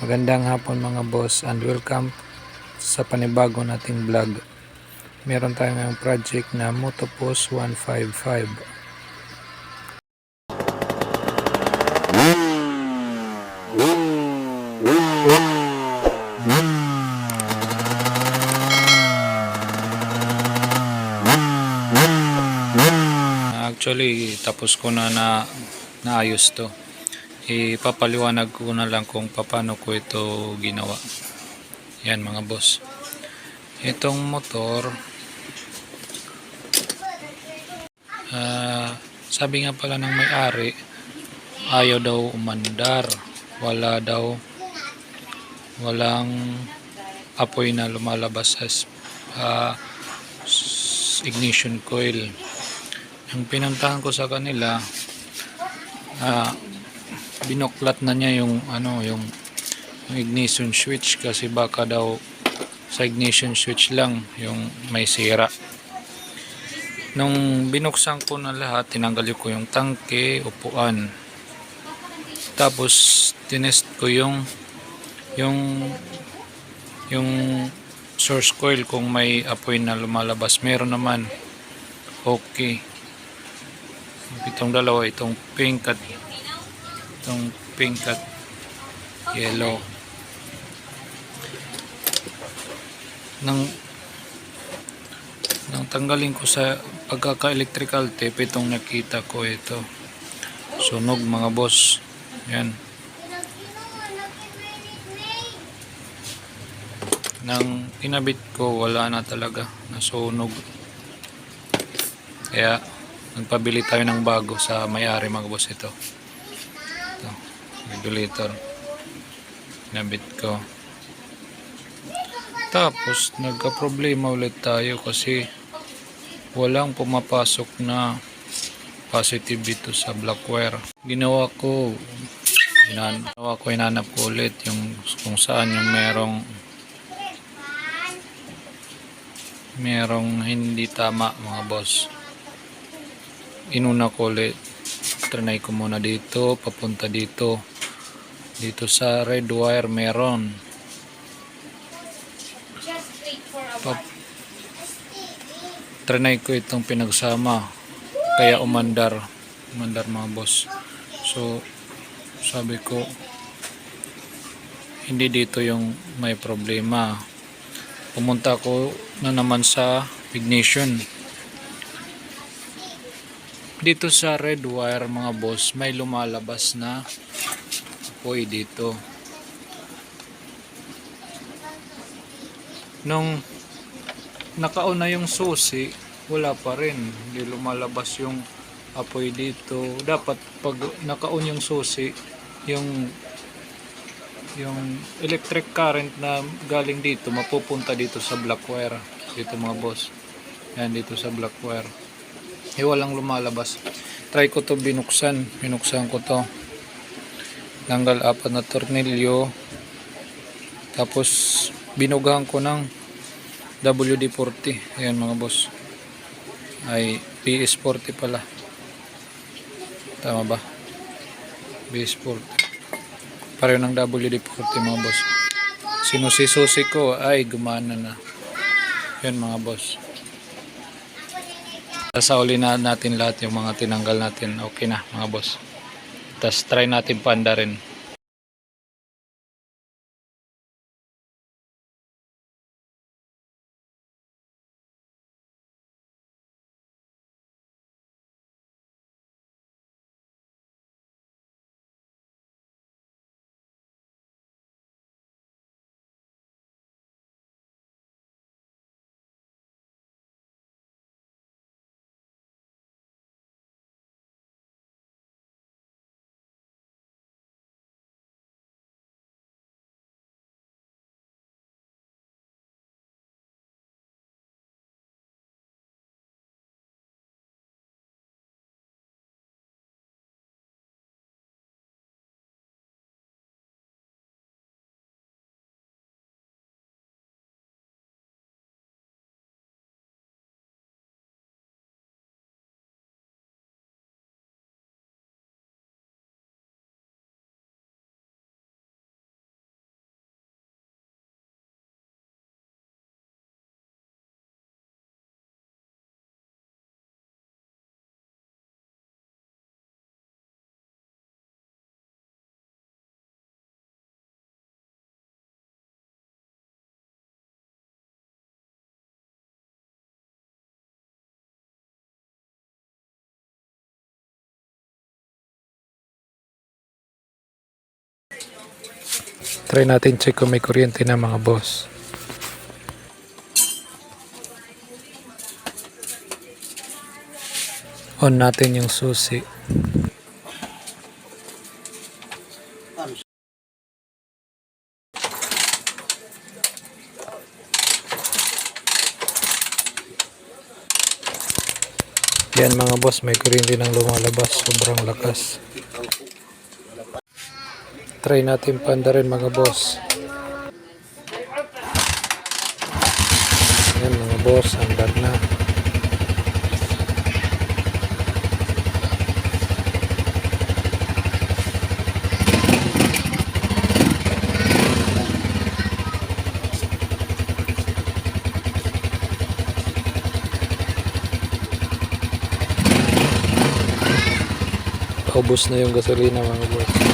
Magandang hapon mga boss and welcome sa panibago nating vlog. Meron tayong ngayong project na Motopos 155. Actually, tapos ko na na naayos to. Ipapaliwanag ko na lang kung paano ko ito ginawa. Yan mga boss. Itong motor, ah, sabi nga pala ng may-ari, ayaw daw umandar. Wala daw, walang apoy na lumalabas sa s- ignition coil. Yung pinuntahan ko sa kanila, ah, binoklat na niya yung ano yung, yung ignition switch kasi baka daw sa ignition switch lang yung may sira. Nung binuksan ko na lahat, tinanggal ko yung tangke, upuan. Tapos tinest ko yung yung yung source coil kung may apoy na lumalabas. Meron naman. Okay. Itong dalawa, itong pink at itong pink at yellow. Nang nang tanggalin ko sa pagkaka-electrical tape, itong nakita ko ito. Sunog mga boss. Yan. Nang kinabit ko, wala na talaga. Nasunog. Kaya, nagpabili tayo ng bago sa may-ari mga boss. Ito, regulator. Kinabit ko. Tapos, nagka-problema ulit tayo kasi walang pumapasok na positive dito sa blackware. Ginawa ko, ginawa ko, inanap ko ulit yung kung saan yung merong merong hindi tama mga boss. Inuna ko ulit. Trinay ko muna dito, papunta dito. Dito sa red wire meron. Pa- trinay ko itong pinagsama. Kaya umandar. Umandar mga boss. So, sabi ko, hindi dito yung may problema. Pumunta ko na naman sa ignition. Dito sa red wire mga boss, may lumalabas na apoy dito. Nung nakauna yung susi, wala pa rin. Hindi lumalabas yung apoy dito. Dapat pag nakaon yung susi, yung yung electric current na galing dito mapupunta dito sa black wire dito mga boss yan dito sa black wire eh walang lumalabas try ko to binuksan binuksan ko to tanggal apat na tornilyo. Tapos binugahan ko ng WD-40 ayan mga boss. Ay PS-40 pala. Tama ba? PS-40 pareho ng WD-40 mga boss. Sinusisusi ko ay gumana na. Yun mga boss. Sasauli na natin lahat yung mga tinanggal natin okay na mga boss tapos try natin panda rin Try natin check kung may kuryente na mga boss. On natin yung susi. Yan mga boss, may kuryente nang lumalabas. Sobrang lakas. Try natin panda rin mga boss. Yan mga boss, andar na. Paubos na yung gasolina mga boss.